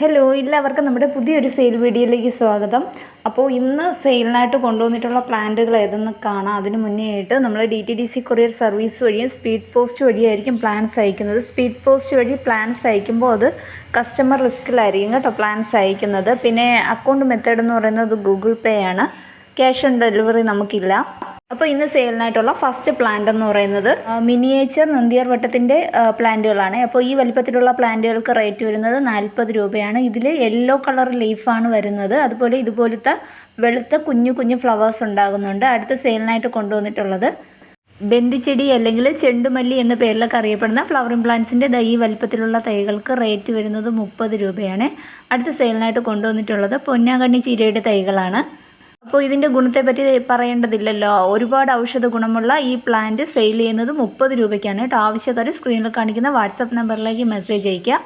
Hello എല്ലാവർക്കും നമ്മുടെ പുതിയൊരു സെയിൽ വീഡിയോയിലേക്ക് സ്വാഗതം. അപ്പോൾ ഇന്ന് സെയിലിനായിട്ട് കൊണ്ടുവന്നിട്ടുള്ള പ്ലാന്റുകൾ ഏതെന്ന് കാണാം. അതിന് മുന്നേ ആയിട്ട് നമ്മൾ D T D C courier service വഴിയും സ്പീഡ് പോസ്റ്റ് വഴിയായിരിക്കും പ്ലാൻസ് അയക്കുന്നത്. സ്പീഡ് പോസ്റ്റ് വഴി പ്ലാൻസ് അയക്കുമ്പോൾ അത് കസ്റ്റമർ റിസ്ക്കിലായിരിക്കും കേട്ടോ പ്ലാൻസ് അയക്കുന്നത്. പിന്നെ അക്കൗണ്ട് മെത്തേഡ് എന്ന് പറയുന്നത് ഗൂഗിൾ പേ ആണ്. ക്യാഷ് ഓൺ ഡെലിവറി നമുക്കില്ല. അപ്പോൾ ഇന്ന് സെയിലിനായിട്ടുള്ള ഫസ്റ്റ് പ്ലാന്റ് എന്ന് പറയുന്നത് മിനിയേച്ചർ നന്ദിയർ വട്ടത്തിന്റെ പ്ലാന്റുകളാണ് അപ്പോൾ ഈ വലിപ്പത്തിലുള്ള പ്ലാന്റുകൾക്ക് റേറ്റ് വരുന്നത് നാൽപ്പത് രൂപയാണ്. ഇതിൽ യെല്ലോ കളർ ലീഫാണ് വരുന്നത്. അതുപോലെ ഇതുപോലത്തെ വെളുത്ത കുഞ്ഞു കുഞ്ഞു ഫ്ലവേഴ്സ് ഉണ്ടാകുന്നുണ്ട്. അടുത്ത സെയിലിനായിട്ട് കൊണ്ടുവന്നിട്ടുള്ളത് ബന്ദിച്ചെടി അല്ലെങ്കിൽ ചെണ്ടുമല്ലി എന്ന പേരിലൊക്കെ അറിയപ്പെടുന്ന ഫ്ലവറിംഗ് പ്ലാന്റ്സിന്റെ ഈ വലിപ്പത്തിലുള്ള തൈകൾക്ക് റേറ്റ് വരുന്നത് മുപ്പത് രൂപയാണ്. അടുത്ത സെയിലിനായിട്ട് കൊണ്ടുവന്നിട്ടുള്ളത് പൊന്നാകണ്ണി ചീരയുടെ തൈകളാണ്. അപ്പോൾ ഇതിന്റെ ഗുണത്തെപ്പറ്റി പറയേണ്ടതില്ലല്ലോ. ഒരുപാട് ഔഷധ ഗുണമുള്ള ഈ പ്ലാന്റ് സെയിൽ ചെയ്യുന്നത് മുപ്പത് രൂപയ്ക്കാണ് കേട്ടോ. ആവശ്യക്കാർ സ്ക്രീനിൽ കാണിക്കുന്ന വാട്സപ്പ് നമ്പറിലേക്ക് മെസ്സേജ് അയയ്ക്കുക.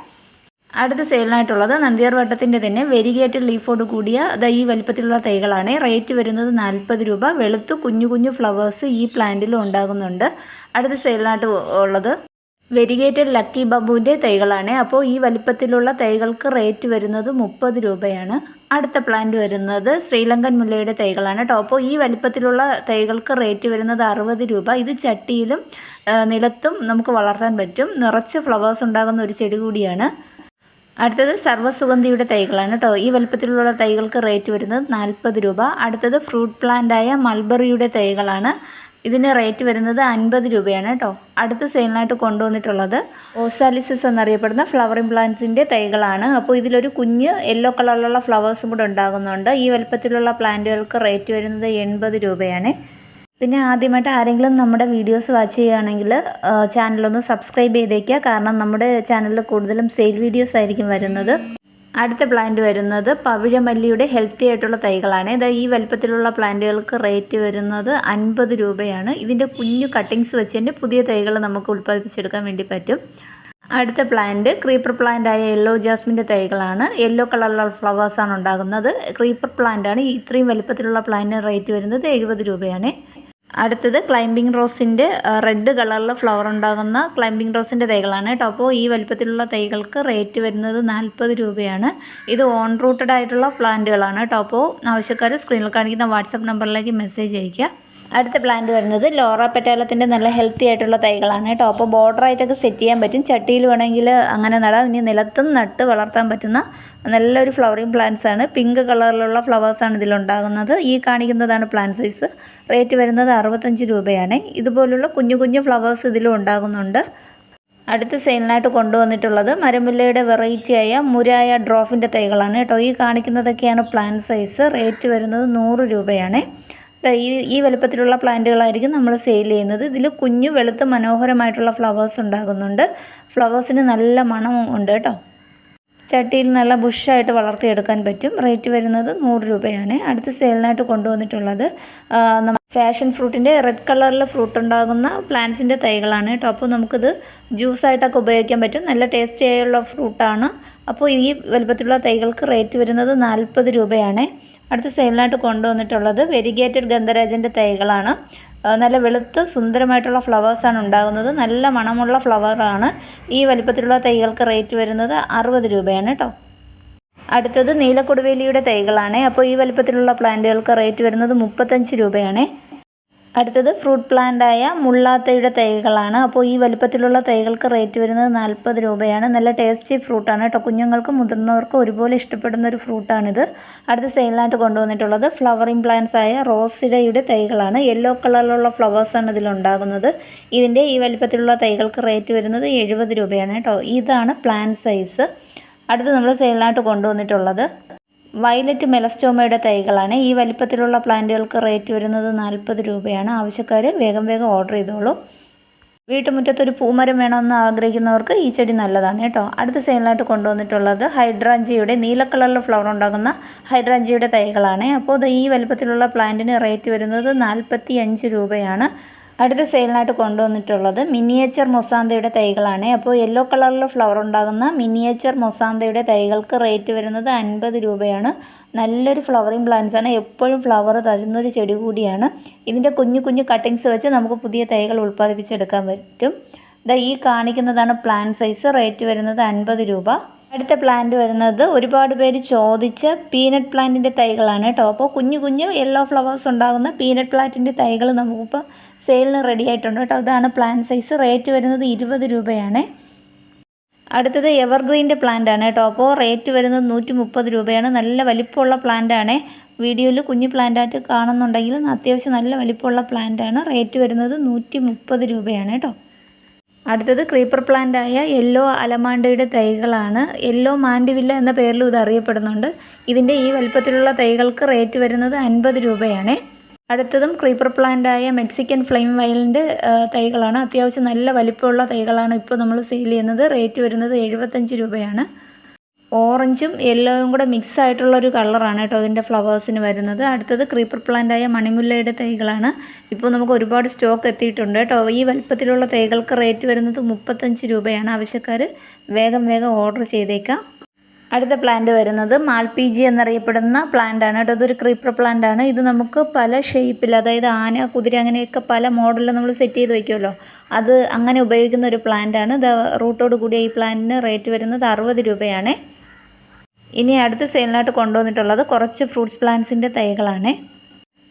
അടുത്ത സെയിലിനായിട്ടുള്ളത് നന്ദിയാർ വട്ടത്തിന്റെ തന്നെ വെരിഗേറ്റഡ് ലീഫോട് കൂടിയ ഈ വലിപ്പത്തിലുള്ള തൈകളാണ്. റേറ്റ് വരുന്നത് നാൽപ്പത് രൂപ. വെളുത്ത് കുഞ്ഞു കുഞ്ഞു ഫ്ലവേഴ്സ് ഈ പ്ലാന്റിലും ഉണ്ടാകുന്നുണ്ട്. അടുത്ത സെയിലിനായിട്ട് ഉള്ളത് വെരിഗേറ്റഡ് ലക്കി ബബുവിന്റെ തൈകളാണ്. അപ്പോൾ ഈ വലിപ്പത്തിലുള്ള തൈകൾക്ക് റേറ്റ് വരുന്നത് മുപ്പത് രൂപയാണ്. അടുത്ത പ്ലാന്റ് വരുന്നത് ശ്രീലങ്കൻ മുല്ലയുടെ തൈകളാണ് കേട്ടോ. അപ്പോൾ ഈ വലിപ്പത്തിലുള്ള തൈകൾക്ക് റേറ്റ് വരുന്നത് അറുപത് രൂപ. ഇത് ചട്ടിയിലും നിലത്തും നമുക്ക് വളർത്താൻ പറ്റും. നിറച്ച് ഫ്ലവേഴ്സ് ഉണ്ടാകുന്ന ഒരു ചെടി കൂടിയാണ്. അടുത്തത് സർവസുഗന്ധിയുടെ തൈകളാണ് കേട്ടോ. ഈ വലുപ്പത്തിലുള്ള തൈകൾക്ക് റേറ്റ് വരുന്നത് നാൽപ്പത് രൂപ. അടുത്തത് ഫ്രൂട്ട് പ്ലാന്റായ മൾബറിയുടെ തൈകളാണ്. ഇതിന് റേറ്റ് വരുന്നത് അൻപത് രൂപയാണ് കേട്ടോ. അടുത്ത സെയിലിനായിട്ട് കൊണ്ടുവന്നിട്ടുള്ളത് ഓസാലിസിസ് എന്നറിയപ്പെടുന്ന ഫ്ലവറിംഗ് പ്ലാന്റ്സിന്റെ തൈകളാണ്. അപ്പോൾ ഇതിലൊരു കുഞ്ഞ് യെല്ലോ കളറിലുള്ള ഫ്ലവേഴ്സും കൂടെ ഉണ്ടാകുന്നുണ്ട്. ഈ വലുപ്പത്തിലുള്ള പ്ലാന്റുകൾക്ക് റേറ്റ് വരുന്നത് എൺപത് രൂപയാണ്. പിന്നെ ആദ്യമായിട്ട് ആരെങ്കിലും നമ്മുടെ വീഡിയോസ് വാച്ച് ചെയ്യുകയാണെങ്കിൽ ചാനലൊന്ന് സബ്സ്ക്രൈബ് ചെയ്തേക്കുക. കാരണം നമ്മുടെ ചാനലിൽ കൂടുതലും സെയിൽ വീഡിയോസ് ആയിരിക്കും വരുന്നത്. അടുത്ത പ്ലാന്റ് വരുന്നത് പവിഴമല്ലിയുടെ ഹെൽത്തി ആയിട്ടുള്ള തൈകളാണ്. ഇത് ഈ വലുപ്പത്തിലുള്ള പ്ലാന്റുകൾക്ക് റേറ്റ് വരുന്നത് അൻപത് രൂപയാണ്. ഇതിന്റെ കുഞ്ഞു കട്ടിങ്സ് വെച്ച് തന്നെ പുതിയ തൈകൾ നമുക്ക് ഉൽപ്പാദിപ്പിച്ചെടുക്കാൻ വേണ്ടി പറ്റും. അടുത്ത പ്ലാന്റ് ക്രീപ്പർ പ്ലാന്റ് ആയ യെല്ലോ ജാസ്മിന്റെ തൈകളാണ്. യെല്ലോ കളറിലുള്ള ഫ്ലവേഴ്സാണ് ഉണ്ടാകുന്നത്. ക്രീപ്പർ പ്ലാന്റ് ആണ്. ഇത്രയും വലിപ്പത്തിലുള്ള പ്ലാന്റിന് റേറ്റ് വരുന്നത് എഴുപത് രൂപയാണ്. അടുത്തത് ക്ലൈംബിംഗ് റോസിന്റെ റെഡ് കളറിൽ ഫ്ലവർ ഉണ്ടാകുന്ന ക്ലൈംബിംഗ് റോസിന്റെ തൈകളാണ് കേട്ടോ. അപ്പോൾ ഈ വലിപ്പത്തിലുള്ള തൈകൾക്ക് റേറ്റ് വരുന്നത് നാൽപ്പത് രൂപയാണ്. ഇത് ഓൺ റൂട്ടഡ് ആയിട്ടുള്ള പ്ലാന്റുകളാണ് കേട്ടോ. അപ്പോൾ ആവശ്യക്കാർ സ്ക്രീനിൽ കാണിക്കുന്ന വാട്സപ്പ് നമ്പറിലേക്ക് മെസ്സേജ് അയയ്ക്കുക. അടുത്ത പ്ലാന്റ് വരുന്നത് ലോറ പെറ്റാലത്തിന്റെ നല്ല ഹെൽത്തി ആയിട്ടുള്ള തൈകളാണ് കേട്ടോ. അപ്പോൾ ബോർഡറായിട്ടൊക്കെ സെറ്റ് ചെയ്യാൻ പറ്റും. ചട്ടിയിൽ വേണമെങ്കിൽ അങ്ങനെ നടാം. ഇനി നിലത്തും നട്ട് വളർത്താൻ പറ്റുന്ന നല്ലൊരു ഫ്ലവറിങ് പ്ലാന്റ്സ് ആണ്. പിങ്ക് കളറിലുള്ള ഫ്ലവേഴ്സാണ് ഇതിലുണ്ടാകുന്നത് ഈ കാണിക്കുന്നതാണ് പ്ലാന്റ് സൈസ് റേറ്റ് വരുന്നത് അറുപത്തഞ്ച് രൂപയാണ്. ഇതുപോലുള്ള കുഞ്ഞു കുഞ്ഞു ഫ്ലവേഴ്സ് ഇതിലും ഉണ്ടാകുന്നുണ്ട്. അടുത്ത സെയിലിനായിട്ട് കൊണ്ടുവന്നിട്ടുള്ളത് മരമുല്ലയുടെ വെറൈറ്റിയായ മുരായ ഡ്രോഫിന്റെ തൈകളാണ് കേട്ടോ. ഈ കാണിക്കുന്നതൊക്കെയാണ് പ്ലാന്റ് സൈസ് റേറ്റ് വരുന്നത് നൂറ് രൂപയാണ്. ഈ ഈ വലുപ്പത്തിലുള്ള പ്ലാന്റുകളായിരിക്കും നമ്മൾ സെയിൽ ചെയ്യുന്നത്. ഇതിൽ കുഞ്ഞു വെളുത്ത് മനോഹരമായിട്ടുള്ള ഫ്ലവേഴ്സ് ഉണ്ടാകുന്നുണ്ട്. ഫ്ലവേഴ്സിന് നല്ല മണം ഉണ്ട് കേട്ടോ. ചട്ടിയിൽ നല്ല ബുഷായിട്ട് വളർത്തിയെടുക്കാൻ പറ്റും. റേറ്റ് വരുന്നത് നൂറ് രൂപയാണ്. അടുത്ത സെയിലിനായിട്ട് കൊണ്ടുവന്നിട്ടുള്ളത് ഫാഷൻ ഫ്രൂട്ടിന്റെ റെഡ് കളറിൽ ഫ്രൂട്ട് ഉണ്ടാകുന്ന പ്ലാന്റ്സിന്റെ തൈകളാണ് കേട്ടോ. അപ്പോൾ നമുക്കിത് ജ്യൂസായിട്ടൊക്കെ ഉപയോഗിക്കാൻ പറ്റും. നല്ല ടേസ്റ്റി ആയുള്ള ഫ്രൂട്ടാണ്. അപ്പോൾ ഈ വലുപ്പത്തിലുള്ള തൈകൾക്ക് റേറ്റ് വരുന്നത് നാൽപ്പത് രൂപയാണ്. അടുത്ത സെയിലിനായിട്ട് കൊണ്ടുവന്നിട്ടുള്ളത് വെരിഗേറ്റഡ് ഗന്ധരാജന്റെ തൈകളാണ്. നല്ല വെളുത്ത് സുന്ദരമായിട്ടുള്ള ഫ്ലവേഴ്സാണ് ഉണ്ടാകുന്നത്. നല്ല മണമുള്ള ഫ്ലവറാണ് ഈ വലിപ്പത്തിലുള്ള തൈകൾക്ക് റേറ്റ് വരുന്നത് അറുപത് രൂപയാണ് കേട്ടോ. അടുത്തത് നീലക്കൊടുവേലിയുടെ തൈകളാണ്. അപ്പോൾ ഈ വലിപ്പത്തിലുള്ള പ്ലാന്റുകൾക്ക് റേറ്റ് വരുന്നത് മുപ്പത്തഞ്ച് രൂപയാണ്. അടുത്തത് ഫ്രൂട്ട് പ്ലാന്റായ മുള്ളാത്തയുടെ തൈകളാണ്. അപ്പോൾ ഈ വലുപ്പത്തിലുള്ള തൈകൾക്ക് റേറ്റ് വരുന്നത് നാൽപ്പത് രൂപയാണ്. നല്ല ടേസ്റ്റി ഫ്രൂട്ടാണ് കേട്ടോ. കുഞ്ഞുങ്ങൾക്കും മുതിർന്നവർക്കും ഒരുപോലെ ഇഷ്ടപ്പെടുന്ന ഒരു ഫ്രൂട്ടാണിത്. അടുത്ത സെയിലായിട്ട് കൊണ്ടുവന്നിട്ടുള്ളത് ഫ്ലവറിംഗ് പ്ലാന്റ്സ് ആയ റോസിഡയുടെ തൈകളാണ്. യെല്ലോ കളറിലുള്ള ഫ്ലവേഴ്സാണ് ഇതിലുണ്ടാകുന്നത്. ഇതിന്റെ ഈ വലുപ്പത്തിലുള്ള തൈകൾക്ക് റേറ്റ് വരുന്നത് എഴുപത് രൂപയാണ് കേട്ടോ. ഇതാണ് പ്ലാന്റ് സൈസ്. അടുത്ത് നമ്മൾ സെയിലായിട്ട് കൊണ്ടുവന്നിട്ടുള്ളത് വയലറ്റ് മെലസ്റ്റോമയുടെ തൈകളാണ്. ഈ വലിപ്പത്തിലുള്ള പ്ലാന്റുകൾക്ക് റേറ്റ് വരുന്നത് നാൽപ്പത് രൂപയാണ്. ആവശ്യക്കാർ വേഗം വേഗം ഓർഡർ ചെയ്തോളൂ. വീട്ടുമുറ്റത്തൊരു പൂമരം വേണമെന്ന് ആഗ്രഹിക്കുന്നവർക്ക് ഈ ചെടി നല്ലതാണ് കേട്ടോ. അടുത്ത സെയിലായിട്ട് കൊണ്ടുവന്നിട്ടുള്ളത് ഹൈഡ്രാഞ്ചിയുടെ നീല കളറിൽ ഫ്ലവർ ഉണ്ടാകുന്ന ഹൈഡ്രാഞ്ചിയുടെ തൈകളാണ്. അപ്പോൾ ഈ വലിപ്പത്തിലുള്ള പ്ലാന്റിന് റേറ്റ് വരുന്നത് നാൽപ്പത്തി അഞ്ച് രൂപയാണ്. അടുത്ത സെയിലിനായിട്ട് കൊണ്ടുവന്നിട്ടുള്ളത് മിനിയേച്ചർ മൊസാന്തയുടെ തൈകളാണ്. അപ്പോൾ യെല്ലോ കളറിൽ ഫ്ലവർ ഉണ്ടാകുന്ന മിനിയേച്ചർ മൊസാന്തയുടെ തൈകൾക്ക് റേറ്റ് വരുന്നത് അൻപത് രൂപയാണ്. നല്ലൊരു ഫ്ലവറിങ് പ്ലാന്റ്സ് ആണ്. എപ്പോഴും ഫ്ലവർ തരുന്നൊരു ചെടി കൂടിയാണ്. ഇതിന്റെ കുഞ്ഞു കുഞ്ഞു കട്ടിങ്സ് വെച്ച് നമുക്ക് പുതിയ തൈകൾ ഉൽപ്പാദിപ്പിച്ചെടുക്കാൻ പറ്റും. ഇതാ ഈ കാണിക്കുന്നതാണ് പ്ലാന്റ് സൈസ് റേറ്റ് വരുന്നത് അൻപത് രൂപ. അടുത്ത പ്ലാന്റ് വരുന്നത് ഒരുപാട് പേര് ചോദിച്ച പീനട്ട് പ്ലാന്റിന്റെ തൈകളാണ് കേട്ടോ അപ്പോൾ കുഞ്ഞു കുഞ്ഞു യെല്ലോ ഫ്ലവേഴ്സ് ഉണ്ടാകുന്ന പീനട്ട് പ്ലാന്റിന്റെ തൈകൾ നമുക്കിപ്പോൾ സെയിലിന് റെഡി ആയിട്ടുണ്ട് കേട്ടോ ഇതാണ് പ്ലാന്റ് സൈസ് റേറ്റ് വരുന്നത് ഇരുപത് രൂപയാണ്. അടുത്തത് എവർഗ്രീന്റെ പ്ലാന്റ് ആണ് കേട്ടോ അപ്പോൾ റേറ്റ് വരുന്നത് നൂറ്റി മുപ്പത് രൂപയാണ്. നല്ല വലിപ്പമുള്ള പ്ലാന്റ് ആണ്. വീഡിയോയിൽ കുഞ്ഞു പ്ലാന്റ് ആയിട്ട് കാണുന്നുണ്ടെങ്കിൽ അത്യാവശ്യം നല്ല വലിപ്പമുള്ള പ്ലാന്റ് ആണ്. റേറ്റ് വരുന്നത് നൂറ്റി മുപ്പത് രൂപയാണ് കേട്ടോ അടുത്തത് ക്രീപ്പർ പ്ലാന്റ് ആയ യെല്ലോ അലമാണ്ടയുടെ തൈകളാണ്. യെല്ലോ മാൻഡിവില്ല എന്ന പേരിലും ഇത് അറിയപ്പെടുന്നുണ്ട്. ഇതിന്റെ ഈ വലുപ്പത്തിലുള്ള തൈകൾക്ക് റേറ്റ് വരുന്നത് അൻപത് രൂപയാണ്. അടുത്തതും ക്രീപ്പർ പ്ലാന്റ് ആയ മെക്സിക്കൻ ഫ്ലെയിം വയലിന്റെ തൈകളാണ്. അത്യാവശ്യം നല്ല വലിപ്പമുള്ള തൈകളാണ് ഇപ്പോൾ നമ്മൾ സെയിൽ ചെയ്യുന്നത്. റേറ്റ് വരുന്നത് എഴുപത്തഞ്ച് രൂപയാണ്. ഓറഞ്ചും യെല്ലോയും കൂടെ മിക്സ് ആയിട്ടുള്ള ഒരു കളറാണ് കേട്ടോ അതിന്റെ ഫ്ലവേഴ്സിന് വരുന്നത്. അടുത്തത് ക്രീപ്പർ പ്ലാന്റായ മണിമുല്ലയുടെ തൈകളാണ്. ഇപ്പോൾ നമുക്ക് ഒരുപാട് സ്റ്റോക്ക് എത്തിയിട്ടുണ്ട് കേട്ടോ. ഈ വലിപ്പത്തിലുള്ള തൈകൾക്ക് റേറ്റ് വരുന്നത് മുപ്പത്തഞ്ച് രൂപയാണ്. ആവശ്യക്കാർ വേഗം വേഗം ഓർഡർ ചെയ്തേക്കാം. അടുത്ത പ്ലാന്റ് വരുന്നത് മാൽപീജി എന്നറിയപ്പെടുന്ന പ്ലാന്റ് ആണ് കേട്ടോ. അതൊരു ക്രീപ്പർ പ്ലാന്റ് ആണ്. ഇത് നമുക്ക് പല ഷേപ്പിൽ അതായത് ആന കുതിര അങ്ങനെയൊക്കെ പല മോഡലിൽ നമ്മൾ സെറ്റ് ചെയ്ത് വയ്ക്കുമല്ലോ അത് അങ്ങനെ ഉപയോഗിക്കുന്ന ഒരു പ്ലാന്റ് ആണ്. റൂട്ടോട് കൂടിയ ഈ പ്ലാന്റിന് റേറ്റ് വരുന്നത് അറുപത് രൂപയാണ്. ഇനി അടുത്ത സെയിലിനായിട്ട് കൊണ്ടുവന്നിട്ടുള്ളത് കുറച്ച് ഫ്രൂട്ട്സ് പ്ലാന്റ്സിന്റെ തൈകളാണ്.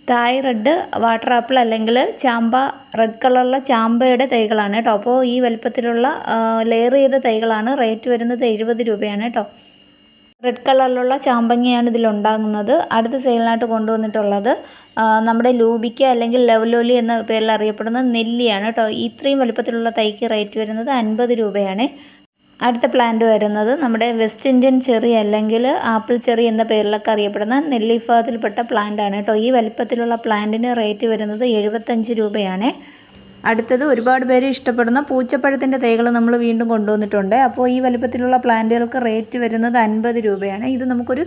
തായ് റെഡ് വാട്ടർ ആപ്പിൾ അല്ലെങ്കിൽ ചാമ്പ റെഡ് കളറുള്ള ചാമ്പയുടെ തൈകളാണ് കേട്ടോ. അപ്പോൾ ഈ വലുപ്പത്തിലുള്ള ലെയർ ചെയ്ത തൈകളാണ്. റേറ്റ് വരുന്നത് എഴുപത് രൂപയാണ് കേട്ടോ. റെഡ് കളറിലുള്ള ചാമ്പങ്ങയാണ് ഇതിലുണ്ടാകുന്നത് അടുത്ത സെയിലിനായിട്ട് കൊണ്ടുവന്നിട്ടുള്ളത് നമ്മുടെ ലൂബിക്ക അല്ലെങ്കിൽ ലവലോലി എന്ന പേരിൽ അറിയപ്പെടുന്ന നെല്ലിയാണ് കേട്ടോ. ഇത്രയും വലുപ്പത്തിലുള്ള തൈക്ക് റേറ്റ് വരുന്നത് അൻപത് രൂപയാണ്. അടുത്ത പ്ലാന്റ് വരുന്നത് നമ്മുടെ വെസ്റ്റ് ഇന്ത്യൻ ചെറി അല്ലെങ്കിൽ ആപ്പിൾ ചെറി എന്ന പേരിലൊക്കെ അറിയപ്പെടുന്ന നെല്ലിഫാത്തിൽപ്പെട്ട പ്ലാന്റാണ് കേട്ടോ. ഈ വലിപ്പത്തിലുള്ള പ്ലാന്റിന് റേറ്റ് വരുന്നത് എഴുപത്തഞ്ച് രൂപയാണ്. അടുത്തത് ഒരുപാട് പേര് ഇഷ്ടപ്പെടുന്ന പൂച്ചപ്പഴത്തിന്റെ തൈകൾ നമ്മൾ വീണ്ടും കൊണ്ടുവന്നിട്ടുണ്ട്. അപ്പോൾ ഈ വലിപ്പത്തിലുള്ള പ്ലാന്റുകൾക്ക് റേറ്റ് വരുന്നത് അൻപത് രൂപയാണ്. ഇത് നമുക്കൊരു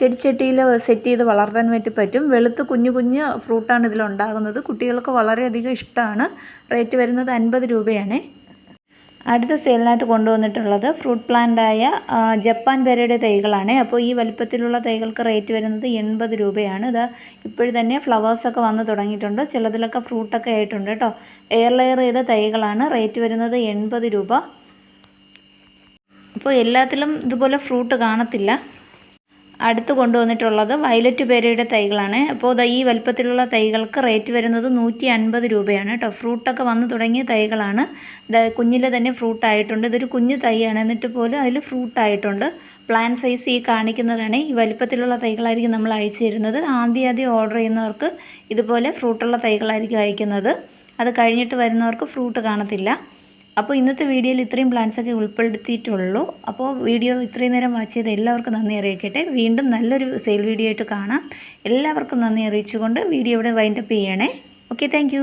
ചെടിച്ചട്ടിയിൽ സെറ്റ് ചെയ്ത് വളർത്താൻ വേണ്ടി പറ്റും. വെളുത്ത് കുഞ്ഞു കുഞ്ഞ് ഫ്രൂട്ടാണ് ഇതിലുണ്ടാകുന്നത് കുട്ടികൾക്ക് വളരെയധികം ഇഷ്ടമാണ്. റേറ്റ് വരുന്നത് അൻപത് രൂപയാണ്. അടുത്ത സെയിലിനായിട്ട് കൊണ്ടുവന്നിട്ടുള്ളത് ഫ്രൂട്ട് പ്ലാന്റായ ജപ്പാൻ പേരയുടെ തൈകളാണ്. അപ്പോൾ ഈ വലിപ്പത്തിലുള്ള തൈകൾക്ക് റേറ്റ് വരുന്നത് എൺപത് രൂപയാണ്. ഇത് ഇപ്പോഴും തന്നെ ഫ്ലവേഴ്സൊക്കെ വന്ന് തുടങ്ങിയിട്ടുണ്ട്. ചിലതിലൊക്കെ ഫ്രൂട്ടൊക്കെ ആയിട്ടുണ്ട് കേട്ടോ. എയർ ലെയർ ചെയ്ത തൈകളാണ്. റേറ്റ് വരുന്നത് എൺപത് രൂപ. അപ്പോൾ എല്ലാത്തിലും ഇതുപോലെ ഫ്രൂട്ട് കാണത്തില്ല. അടുത്ത് കൊണ്ടുവന്നിട്ടുള്ളത് വയലറ്റ് പേരയുടെ തൈകളാണ്. അപ്പോൾ ഈ വലുപ്പത്തിലുള്ള തൈകൾക്ക് റേറ്റ് വരുന്നത് നൂറ്റി അൻപത് രൂപയാണ് കേട്ടോ. ഫ്രൂട്ടൊക്കെ വന്ന് തുടങ്ങിയ തൈകളാണ്. കുഞ്ഞിലെ തന്നെ ഫ്രൂട്ടായിട്ടുണ്ട് ഇതൊരു കുഞ്ഞു തൈയാണ്. എന്നിട്ട് പോലും അതിൽ ഫ്രൂട്ടായിട്ടുണ്ട് പ്ലാൻ സൈസ് ഈ കാണിക്കുന്നതാണ്. ഈ വലുപ്പത്തിലുള്ള തൈകളായിരിക്കും നമ്മൾ അയച്ചു തരുന്നത്. ആദ്യം ആദ്യം ഓർഡർ ചെയ്യുന്നവർക്ക് ഇതുപോലെ ഫ്രൂട്ടുള്ള തൈകളായിരിക്കും അയക്കുന്നത്. അത് കഴിഞ്ഞിട്ട് വരുന്നവർക്ക് ഫ്രൂട്ട് കാണത്തില്ല. അപ്പോൾ ഇന്നത്തെ വീഡിയോയിൽ ഇത്രയും പ്ലാൻസൊക്കെ ഉൾപ്പെടുത്തിയിട്ടുള്ളൂ. അപ്പോൾ വീഡിയോ ഇത്രയും നേരം വാച്ച് ചെയ്ത് എല്ലാവർക്കും നന്ദി അറിയിക്കട്ടെ. വീണ്ടും നല്ലൊരു സെയിൽ വീഡിയോ ആയിട്ട് കാണാം. എല്ലാവർക്കും നന്ദി അറിയിച്ചുകൊണ്ട് വീഡിയോ ഇവിടെ വൈൻഡപ്പ് ചെയ്യണേ. Okay thank